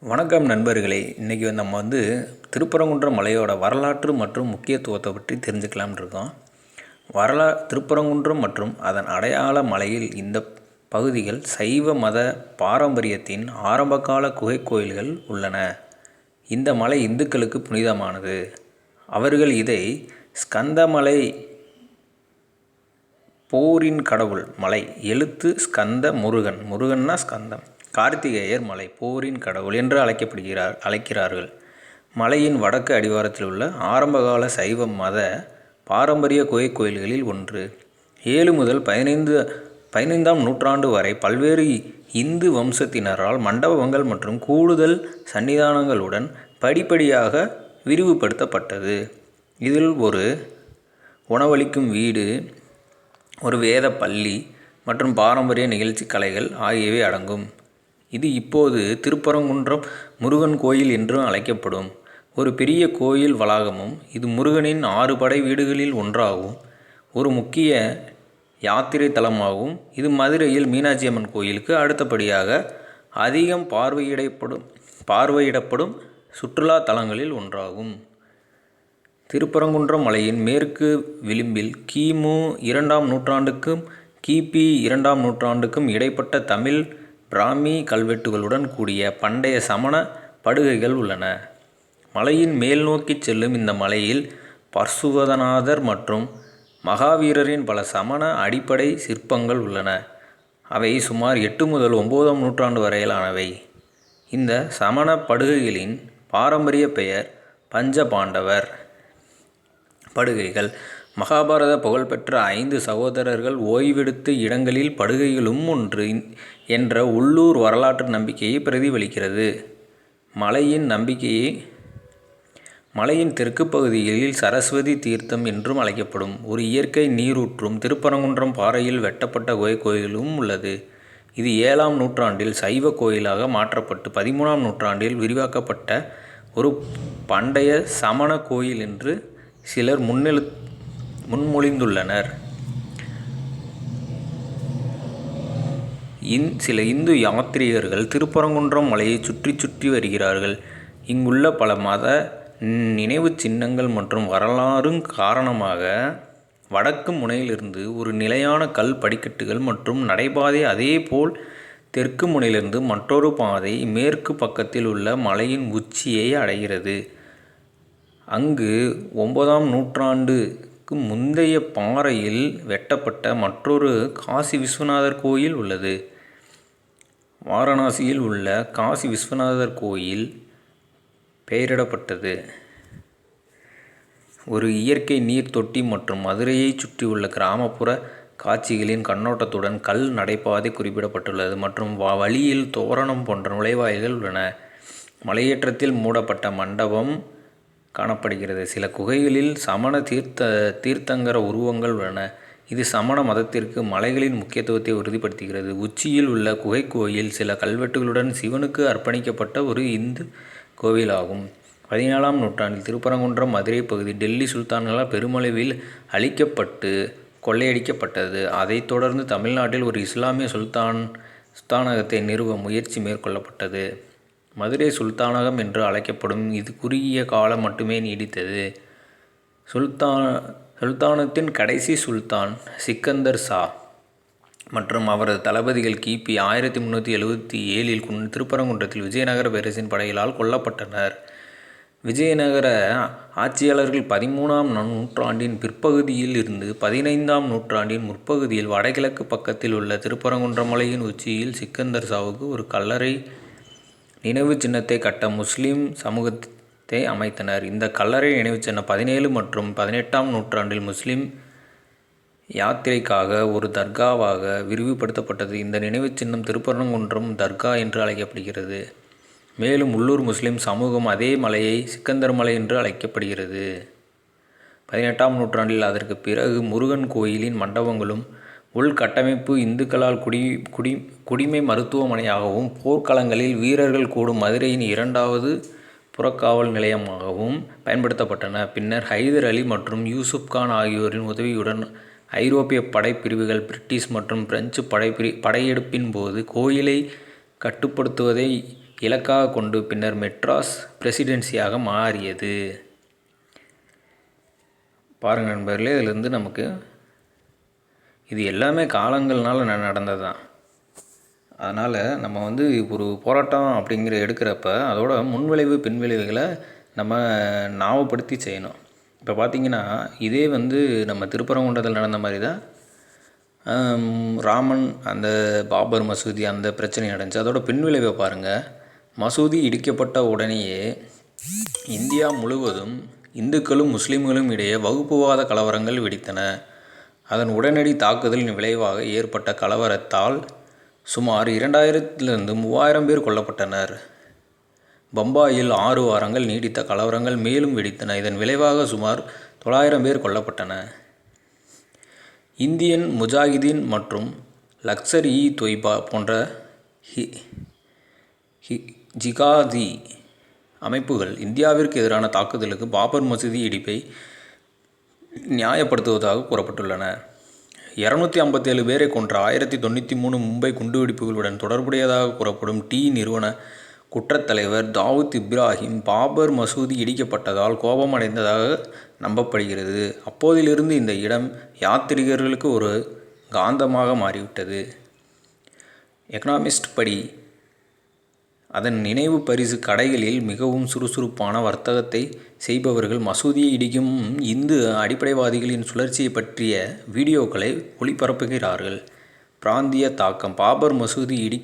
வணக்கம் நண்பர்களே. இன்றைக்கி வந்து நம்ம வந்து திருப்பரங்குன்றம் மலையோட வரலாற்று மற்றும் முக்கியத்துவத்தை பற்றி தெரிஞ்சுக்கலாம்னு இருக்கோம். வரலா திருப்பரங்குன்றம் மற்றும் அதன் அடையாள மலையில் இந்த பகுதிகள் சைவ மத பாரம்பரியத்தின் ஆரம்பகால குகை கோயில்கள் உள்ளன. இந்த மலை இந்துக்களுக்கு புனிதமானது. அவர்கள் இதை ஸ்கந்தமலை போரின் கடவுள் மலை எழுத்து ஸ்கந்த முருகன். முருகன்னா ஸ்கந்தம். கார்த்திகேயர் மலை போரின் கடவுள் என்று அழைக்கப்படுகிறார் அழைக்கிறார்கள். மலையின் வடக்கு அடிவாரத்தில் உள்ள ஆரம்பகால சைவ மத பாரம்பரிய குகை கோயில்களில் ஒன்று. ஏழு முதல் பதினைந்து பதினைந்தாம் நூற்றாண்டு வரை பல்வேறு இந்து வம்சத்தினரால் மண்டபங்கள் மற்றும் கூடுதல் சன்னிதானங்களுடன் படிப்படியாக விரிவுபடுத்தப்பட்டது. இதில் ஒரு உணவளிக்கும் வீடு ஒரு வேத பள்ளி மற்றும் பாரம்பரிய நிகழ்ச்சி கலைகள் ஆகியவை அடங்கும். இது இப்போது திருப்பரங்குன்றம் முருகன் கோயில் என்றும் அழைக்கப்படும். ஒரு பெரிய கோயில் வளாகமும் இது முருகனின் ஆறு படை வீடுகளில் ஒன்றாகும். ஒரு முக்கிய யாத்திரை தலமாகும். இது மதுரையில் மீனாட்சி அம்மன் கோயிலுக்கு அடுத்தபடியாக அதிகம் பார்வையிடப்படும் பார்வையிடப்படும் சுற்றுலா தலங்களில் ஒன்றாகும். திருப்பரங்குன்றம் மலையின் மேற்கு விளிம்பில் கிமு இரண்டாம் நூற்றாண்டுக்கும் கிபி இரண்டாம் நூற்றாண்டுக்கும் இடைப்பட்ட தமிழ் பிராமி கல்வெட்டுகளுடன் கூடிய பண்டைய சமண படுகைகள் உள்ளன. மலையின் மேல் நோக்கி செல்லும் இந்த மலையில் பர்சுவதநாதர் மற்றும் மகாவீரரின் பல சமண அடிப்படை சிற்பங்கள் உள்ளன. அவை சுமார் எட்டு முதல் ஒம்போதாம் நூற்றாண்டு வரையிலானவை. இந்த சமண படுகைகளின் பாரம்பரிய பெயர் பஞ்ச பாண்டவர் படுகைகள். மகாபாரத புகழ்பெற்ற ஐந்து சகோதரர்கள் ஓய்வெடுத்த இடங்களில் படுகைகளும் ஒன்று என்ற உள்ளூர் வரலாற்று நம்பிக்கையை பிரதிபலிக்கிறது. மலையின் நம்பிக்கையை மலையின் தெற்கு பகுதிகளில் சரஸ்வதி தீர்த்தம் என்றும் அழைக்கப்படும். ஒரு இயற்கை நீரூற்றும் திருப்பரங்குன்றம் பாறையில் வெட்டப்பட்ட குகை கோயிலும் உள்ளது. இது ஏழாம் நூற்றாண்டில் சைவ கோயிலாக மாற்றப்பட்டு பதிமூணாம் நூற்றாண்டில் விரிவாக்கப்பட்ட ஒரு பண்டைய சமண கோயில் என்று சிலர் முன்னெழு முன்மொழிந்துள்ளனர். இன் சில இந்து யாத்திரிகர்கள் திருப்பரங்குன்றம் மலையை சுற்றி சுற்றி வருகிறார்கள். இங்குள்ள பல மத நினைவுச் சின்னங்கள் மற்றும் வரலாறும் காரணமாக வடக்கு முனையிலிருந்து ஒரு நிலையான கல் படிக்கட்டுகள் மற்றும் நடைபாதை அதேபோல் தெற்கு முனையிலிருந்து மற்றொரு பாதை மேற்கு பக்கத்தில் உள்ள மலையின் உச்சியை அடைகிறது. அங்கு ஒன்பதாம் நூற்றாண்டு நூற்றாண்டுக்கு முந்தைய பாறையில் வெட்டப்பட்ட மற்றொரு காசி விஸ்வநாதர் கோயில் உள்ளது. வாரணாசியில் உள்ள காசி விஸ்வநாதர் கோயில் பெயரிடப்பட்டது. ஒரு இயற்கை நீர் தொட்டி மற்றும் மதுரையை சுற்றியுள்ள கிராமப்புற காட்சிகளின் கண்ணோட்டத்துடன் கல் நடைபாதை குறிப்பிடப்பட்டுள்ளது மற்றும் வழியில் தோரணம் போன்ற நுழைவாயில்கள் உள்ளன. மலையேற்றத்தில் மூடப்பட்ட மண்டபம் காணப்படுகிறது. சில குகைகளில் சமண தீர்த்த தீர்த்தங்கர உருவங்கள் உள்ளன. இது சமண மதத்திற்கு மலைகளின் முக்கியத்துவத்தை உறுதிப்படுத்துகிறது. உச்சியில் உள்ள குகை கோயில் சில கல்வெட்டுகளுடன் சிவனுக்கு அர்ப்பணிக்கப்பட்ட ஒரு இந்து கோவிலாகும். பதினேழாம் நூற்றாண்டில் திருப்பரங்குன்றம் மதுரை பகுதி டெல்லி சுல்தான்களால் பெருமளவில் அழிக்கப்பட்டு கொள்ளையடிக்கப்பட்டது. அதைத் தொடர்ந்து தமிழ்நாட்டில் ஒரு இஸ்லாமிய சுல்தான் சுல்தானகத்தை நிறுவ முயற்சி மேற்கொள்ளப்பட்டது. மதுரை சுல்தானகம் என்று அழைக்கப்படும் இது குறுகிய காலம் மட்டுமே நீடித்தது. சுல்தான் சுல்தானத்தின் கடைசி சுல்தான் சிக்கந்தர் ஷா மற்றும் அவரது தளபதிகள் கிபி ஆயிரத்தி முந்நூற்றி எழுபத்தி ஏழில் திருப்பரங்குன்றத்தில் விஜயநகர பேரரசின் படைகளால் கொல்லப்பட்டனர். விஜயநகர ஆட்சியாளர்கள் பதிமூணாம் நூற்றாண்டின் பிற்பகுதியில் இருந்து பதினைந்தாம் நூற்றாண்டின் முற்பகுதியில் வடகிழக்கு பக்கத்தில் உள்ள திருப்பரங்குன்ற மலையின் உச்சியில் சிக்கந்தர் சாவுக்கு ஒரு கல்லறை நினைவு சின்னத்தை கட்ட முஸ்லீம் சமூகத்தை அமைத்தனர். இந்த கல்லறை நினைவு சின்னம் பதினேழு மற்றும் பதினெட்டாம் நூற்றாண்டில் முஸ்லீம் யாத்திரைக்காக ஒரு தர்காவாக விரிவுபடுத்தப்பட்டது. இந்த நினைவு சின்னம் திருப்பரங்குன்றம் தர்கா என்று அழைக்கப்படுகிறது. மேலும் உள்ளூர் முஸ்லீம் சமூகம் அதே மலையை சிக்கந்தர் மலை என்று அழைக்கப்படுகிறது. பதினெட்டாம் நூற்றாண்டில் அதற்கு பிறகு முருகன் கோயிலின் மண்டபங்களும் உள்கட்டமைப்பு இந்துக்களால் குடி குடி குடிமை மருத்துவமனையாகவும் போர்க்களங்களில் வீரர்கள் கூடும் மதுரையின் இரண்டாவது புறக்காவல் நிலையமாகவும் பயன்படுத்தப்பட்டன. பின்னர் ஹைதர் அலி மற்றும் யூசுப் கான் ஆகியோரின் உதவியுடன் ஐரோப்பிய படைப்பிரிவுகள் பிரிட்டிஷ் மற்றும் பிரெஞ்சு படைப்பிரி படையெடுப்பின் போது கோயிலை கட்டுப்படுத்துவதை இலக்காக கொண்டு பின்னர் மெட்ராஸ் பிரசிடென்சியாக மாறியது. பாருங்கள் நண்பர்களே இதிலிருந்து நமக்கு இது எல்லாமே காலங்கள்னால நடந்தது தான் அதனால் நம்ம வந்து ஒரு போராட்டம் அப்படிங்கிற எடுக்கிறப்ப அதோட முன்விளைவு பின்விளைவுகளை நம்ம ஞாபகப்படுத்தி செய்யணும். இப்போ பார்த்திங்கன்னா இதே வந்து நம்ம திருப்பரங்குன்றத்தில் நடந்த மாதிரி தான் ராமன் அந்த பாபர் மசூதி அந்த பிரச்சனை நடந்துச்சு. அதோட பின்விளைவை பாருங்கள் மசூதி இடிக்கப்பட்ட உடனேயே இந்தியா முழுவதும் இந்துக்களும் முஸ்லீம்களும் இடையே வகுப்புவாத கலவரங்கள் வெடித்தன. அதன் உடனடி தாக்குதலின் விளைவாக ஏற்பட்ட கலவரத்தால் சுமார் இரண்டாயிரத்திலிருந்து மூவாயிரம் பேர் கொல்லப்பட்டனர். பம்பாயில் ஆறு வாரங்கள் நீடித்த கலவரங்கள் மேலும் வெடித்தன. இதன் விளைவாக சுமார் தொள்ளாயிரம் பேர் கொல்லப்பட்டன. இந்தியன் முஜாஹிதீன் மற்றும் லக்சர் இ தொய்பா போன்ற ஹி ஹி ஜிகாதி அமைப்புகள் இந்தியாவிற்கு எதிரான தாக்குதலுக்கு பாபர் மசூதி இடிப்பை நியாயப்படுத்துவதாக கூறப்பட்டுள்ளன. இரநூத்தி ஐம்பத்தேழு பேரை கொன்ற ஆயிரத்தி தொண்ணூற்றி மூணு மும்பை குண்டுவெடிப்புகளுடன் தொடர்புடையதாக கூறப்படும் டி நிறுவன குற்றத்தலைவர் தாவூத் இப்ராஹிம் பாபர் மசூதி இடிக்கப்பட்டதால் கோபமடைந்ததாக நம்பப்படுகிறது. அப்போதிலிருந்து இந்த இடம் யாத்திரிகர்களுக்கு ஒரு காந்தமாக மாறிவிட்டது. எக்கனாமிஸ்ட் படி அதன் நினைவு பரிசு கடைகளில் மிகவும் சுறுசுறுப்பான வர்த்தகத்தை செய்பவர்கள் மசூதியை இடிக்கும் இந்து அடிப்படைவாதிகளின் சுழற்சியை பற்றிய வீடியோக்களை ஒளிபரப்புகிறார்கள். பிராந்திய தாக்கம். பாபர் மசூதி இடி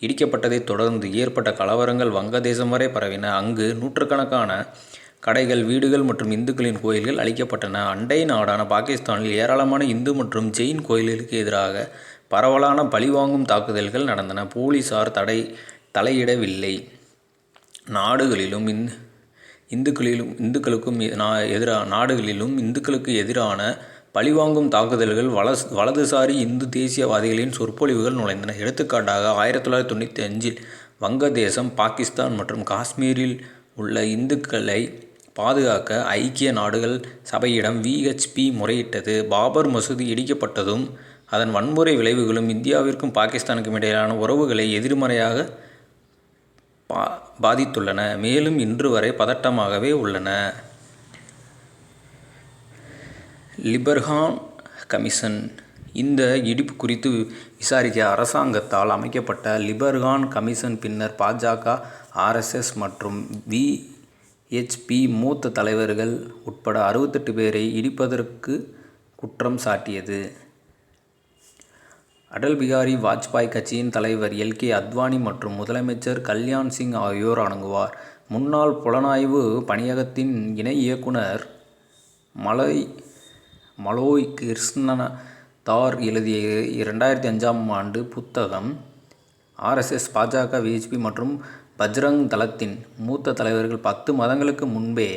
இடிக்கப்பட்டதைத் தொடர்ந்து ஏற்பட்ட கலவரங்கள் வங்கதேசம் வரை பரவின. அங்கு நூற்றுக்கணக்கான கடைகள் வீடுகள் மற்றும் இந்துக்களின் கோயில்கள் அழிக்கப்பட்டன. அண்டை நாடான பாகிஸ்தானில் ஏராளமான இந்து மற்றும் ஜெயின் கோயில்களுக்கு எதிராக பரவலான பழிவாங்கும் தாக்குதல்கள் நடந்தன. போலீசார் தடை தலையிடவில்லை. நாடுகளிலும் இந் இந்துக்களிலும் இந்துக்களுக்கும் எ- நாடுகளிலும் இந்துக்களுக்கு எதிரான பழிவாங்கும் தாக்குதல்கள் வலஸ் வலதுசாரி இந்து தேசியவாதிகளின் சொற்பொழிவுகள் நுழைந்தன. எடுத்துக்காட்டாக ஆயிரத்தி தொள்ளாயிரத்தி தொண்ணூற்றி அஞ்சில் வங்கதேசம் பாகிஸ்தான் மற்றும் காஷ்மீரில் உள்ள இந்துக்களை பாதுகாக்க ஐக்கிய நாடுகள் சபையிடம் விஹெச்பி முறையிட்டது. பாபர் மசூதி இடிக்கப்பட்டதும் அதன் வன்முறை விளைவுகளும் இந்தியாவிற்கும் பாகிஸ்தானுக்கும் இடையிலான உறவுகளை எதிர்மறையாக பா பாதித்துள்ளன. மேலும் இன்று வரை பதட்டமாகவே உள்ளன. லிபர்ஹான் கமிஷன் இந்த இடிப்பு குறித்து விசாரிக்க அரசாங்கத்தால் அமைக்கப்பட்ட லிபர்கான் கமிஷன் பின்னர் பாஜக ஆர்எஸ்எஸ் மற்றும் விஹெச்பி மூத்த தலைவர்கள் உட்பட அறுபத்தெட்டு பேரை இடிப்பதற்கு குற்றம் சாட்டியது. அடல் பிகாரி வாஜ்பாய் கட்சியின் தலைவர் எல். கே. அத்வானி மற்றும் முதலமைச்சர் கல்யாண் சிங் ஆகியோர் அடங்குவார். முன்னாள் புலனாய்வு பணியகத்தின் இணை இயக்குனர் மலை மலோய் கிருஷ்ணன தார் எழுதிய இரண்டாயிரத்தி அஞ்சாம் ஆண்டு புத்தகம் ஆர்எஸ்எஸ் பாஜக விஹெச்பி மற்றும் பஜ்ரங் தளத்தின் மூத்த தலைவர்கள் பத்து மாதங்களுக்கு முன்பே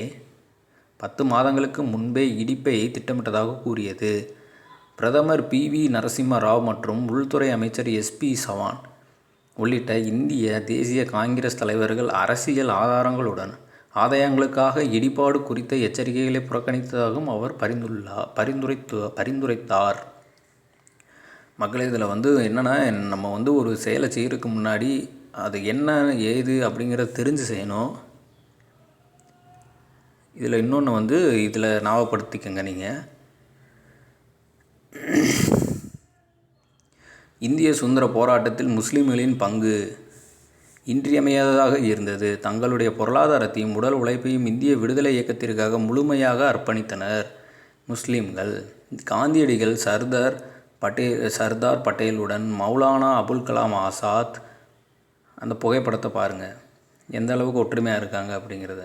பத்து மாதங்களுக்கு முன்பே இடிப்பை திட்டமிட்டதாக கூறியது. பிரதமர் பி. வி. நரசிம்ம ராவ் மற்றும் உள்துறை அமைச்சர் எஸ்பி சவான் உள்ளிட்ட இந்திய தேசிய காங்கிரஸ் தலைவர்கள் அரசியல் ஆதாரங்களுடன் ஆதாயங்களுக்காக இடிபாடு குறித்த எச்சரிக்கைகளை புறக்கணித்ததாகவும் அவர் பரிந்துள்ளார் பரிந்துரைத்து பரிந்துரைத்தார். மக்களே இதில் வந்து என்னென்னா நம்ம வந்து ஒரு செயலை செய்கிறதுக்கு முன்னாடி அது என்ன ஏது அப்படிங்கிறத தெரிஞ்சு செய்யணும். இதில் இன்னொன்று வந்து இதில் ஞாபகப்படுத்திக்கங்க நீங்கள் இந்திய சுதந்திர போராட்டத்தில் முஸ்லிம்களின் பங்கு இன்றியமையாததாக இருந்தது. தங்களுடைய பொருளாதாரத்தையும் உடல் உழைப்பையும் இந்திய விடுதலை இயக்கத்திற்காக முழுமையாக அர்ப்பணித்தனர் முஸ்லிம்கள். காந்தியடிகள் சர்தார் பட்டேல் சர்தார் பட்டேலுடன் மௌலானா அபுல் கலாம் ஆசாத் அந்த புகைப்படத்தை பாருங்கள் எந்த அளவுக்கு ஒற்றுமையாக இருக்காங்க அப்படிங்கிறத.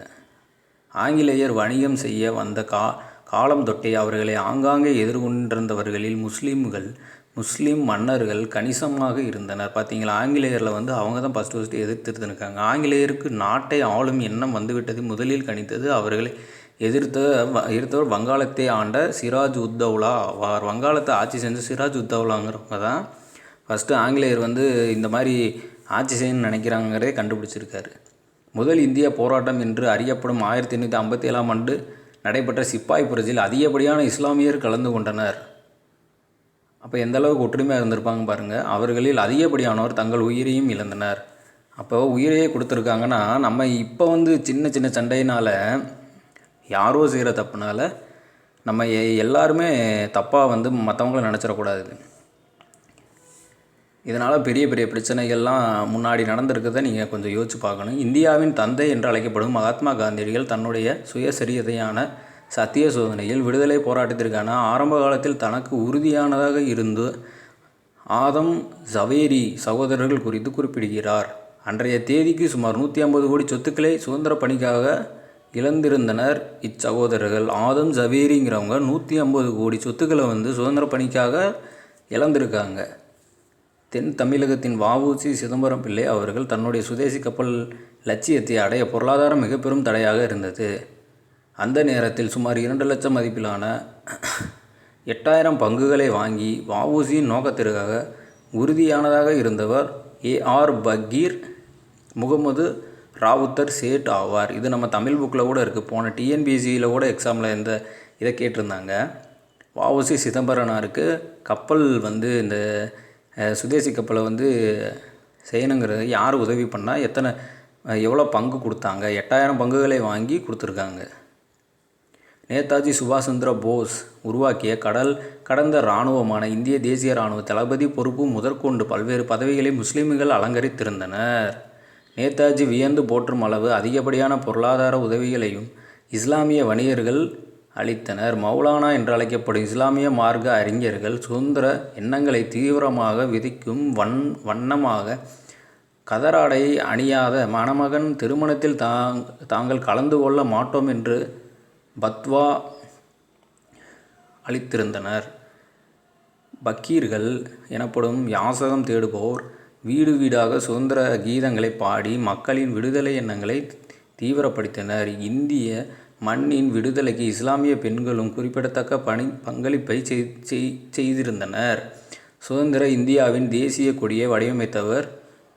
ஆங்கிலேயர் வணிகம் செய்ய வந்த கா காலம் தொட்டே அவர்களை ஆங்காங்கே எதிர்கொண்டிருந்தவர்களில் முஸ்லீம்கள் முஸ்லீம் மன்னர்கள் கணிசமாக இருந்தனர். பார்த்தீங்களா ஆங்கிலேயரில் வந்து அவங்க தான் ஃபஸ்ட்டு ஃபஸ்ட்டு எதிர்த்து இருக்காங்க ஆங்கிலேயருக்கு நாட்டை ஆளும் எண்ணம் வந்துவிட்டது. முதலில் கணித்தது அவர்களை எதிர்த்த வ- எதிர்த்தவர் வங்காளத்தை ஆண்ட சிராஜ் உத்தௌலா ஆவார். வங்காளத்தை ஆட்சி செஞ்ச சிராஜ் உத்தௌலாங்கிறவங்க தான் ஃபஸ்ட்டு ஆங்கிலேயர் வந்து இந்த மாதிரி ஆட்சி செய்யணும்னு நினைக்கிறாங்கிறதே கண்டுபிடிச்சிருக்காரு. முதல் இந்திய போராட்டம் என்று அறியப்படும் ஆயிரத்தி எண்ணூற்றி ஐம்பத்தி ஏழாம் ஆண்டு நடைபெற்ற சிப்பாய் புரட்சியில் அதிகப்படியான இஸ்லாமியர் கலந்து கொண்டனர். அப்போ எந்த அளவுக்கு ஒற்றுமையாக இருந்திருப்பாங்க பாருங்கள் அவர்களில் அதிகப்படியானோர் தங்கள் உயிரையும் இழந்தனர். அப்போ உயிரையே கொடுத்துருக்காங்கன்னா நம்ம இப்போ வந்து சின்ன சின்ன சண்டையினால் யாரோ செய்கிற தப்புனால நம்ம எ- எல்லாருமே தப்பாக வந்து மற்றவங்கள நினச்சிடக்கூடாது. இதனால் பெரிய பெரிய பிரச்சனைகள்லாம் முன்னாடி நடந்திருக்கிறத நீங்கள் கொஞ்சம் யோசிச்சு பார்க்கணும். இந்தியாவின் தந்தை என்று அழைக்கப்படும் மகாத்மா காந்தியடிகள் தன்னுடைய சுயசரியதையான சத்திய சோதனையில் விடுதலை போராட்டத்திற்கான ஆரம்ப காலத்தில் தனக்கு உறுதியானதாக இருந்து ஆதம் ஜவேரி சகோதரர்கள் குறித்து குறிப்பிடுகிறார். அன்றைய தேதிக்கு சுமார் நூற்றி ஐம்பது கோடி சொத்துக்களை சுதந்திர பணிக்காக இழந்திருந்தனர் இச்சகோதரர்கள். ஆதம் ஜவேரிங்கிறவங்க நூற்றி ஐம்பது கோடி சொத்துக்களை வந்து சுதந்திர பணிக்காக இழந்திருக்காங்க. தென் தமிழகத்தின் வாவூசி சிதம்பரம் பிள்ளை அவர்கள் தன்னுடைய சுதேசி கப்பல் லட்சியத்தை அடைய பொருளாதாரம் மிக பெரும் தடையாக இருந்தது. அந்த நேரத்தில் சுமார் இரண்டு லட்சம் மதிப்பிலான எட்டாயிரம் பங்குகளை வாங்கி வஉசியின் நோக்கத்திற்காக உறுதியானதாக இருந்தவர் ஏஆர் பகீர் முகமது ராவுத்தர் சேட் ஆவார். இது நம்ம தமிழ் புக்கில் கூட இருக்குது போன டிஎன்பிஎஸ்சியில் கூட எக்ஸாமில் இந்த இதை கேட்டிருந்தாங்க. வஉசி சிதம்பரனாருக்கு கப்பல் வந்து இந்த சுதேசி கப்பலை வந்து செய்யணுங்கிறது யார் உதவி பண்ணால் எத்தனை எவ்வளோ பங்கு கொடுத்தாங்க. எட்டாயிரம் பங்குகளை வாங்கி கொடுத்துருக்காங்க. நேதாஜி சுபாஷ் சந்திர போஸ் உருவாக்கிய கடல் கடந்த இராணுவமான இந்திய தேசிய இராணுவ தளபதி பொறுப்பு முதற்கொண்டு பல்வேறு பதவிகளை முஸ்லிம்கள் அலங்கரித்திருந்தனர். நேதாஜி வியந்து போற்றும் அளவு அதிகப்படியான பொருளாதார உதவிகளையும் இஸ்லாமிய வணிகர்கள் அளித்தனர். மௌலானா என்று அழைக்கப்படும் இஸ்லாமிய மார்க்க அறிஞர்கள் சுதந்திர எண்ணங்களை தீவிரமாக விதிக்கும் வன் வண்ணமாக கதராடை அணியாத மணமகன் திருமணத்தில் தாங் தாங்கள் கலந்து கொள்ள மாட்டோம் என்று பத்வா அளித்திருந்தனர். பக்கீர்கள் எனப்படும் யாசகம் தேடுபோர் வீடு வீடாக சுதந்திர கீதங்களை பாடி மக்களின் விடுதலை எண்ணங்களை தீவிரப்படுத்தினர். இந்திய மண்ணின் விடுதலைக்கு இஸ்லாமிய பெண்களும் குறிப்பிடத்தக்க பணி பங்களிப்பை செய்திருந்தனர். சுதந்திர இந்தியாவின் தேசிய கொடியை வடிவமைத்தவர்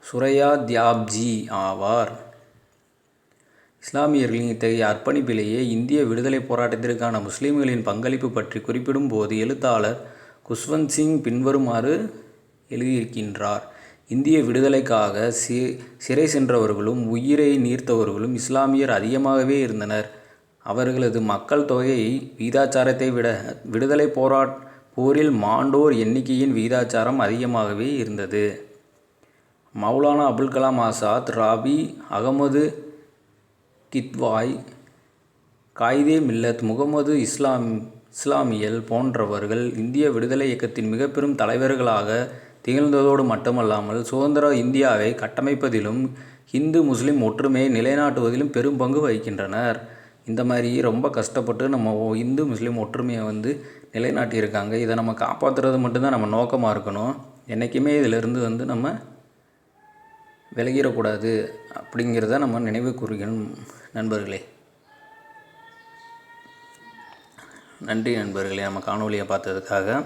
சுரையா தியாப்ஜி ஆவார். இஸ்லாமியர்களின் இத்தகைய அர்ப்பணிப்பிலேயே இந்திய விடுதலை போராட்டத்திற்கான முஸ்லீம்களின் பங்களிப்பு பற்றி குறிப்பிடும்போது எழுத்தாளர் குஷ்வந்த் சிங் பின்வருமாறு எழுதியிருக்கின்றார். இந்திய விடுதலைக்காக சி சிறை சென்றவர்களும் உயிரை நீர்த்தவர்களும் இஸ்லாமியர் அதிகமாகவே இருந்தனர். அவர்களது மக்கள் தொகை வீதாச்சாரத்தை விட விடுதலை போராட் போரில் மாண்டோர் எண்ணிக்கையின் வீதாச்சாரம் அதிகமாகவே இருந்தது. மௌலானா அபுல் கலாம் ஆசாத் ராபி அகமது கித்வாய் காயிதே மில்லத் முகமது இஸ்லாம் இஸ்லாமியல் போன்றவர்கள் இந்திய விடுதலை இயக்கத்தின் மிக பெரும் தலைவர்களாக திகழ்ந்ததோடு மட்டுமல்லாமல் சுதந்திர இந்தியாவை கட்டமைப்பதிலும் இந்து முஸ்லீம் ஒற்றுமையை நிலைநாட்டுவதிலும் பெரும் பங்கு வகிக்கின்றனர். இந்த மாதிரி ரொம்ப கஷ்டப்பட்டு நம்ம இந்து முஸ்லீம் ஒற்றுமையை வந்து நிலைநாட்டியிருக்காங்க. இதை நம்ம காப்பாற்றுறது மட்டும்தான் நம்ம நோக்கமாக இருக்கணும். என்றைக்குமே இதிலிருந்து வந்து நம்ம விலகிடக்கூடாது அப்படிங்கிறத நம்ம நினைவு கூறுகிறோம் நண்பர்களே. நன்றி நண்பர்களே. நம்ம காணொலியை பார்த்ததுக்காக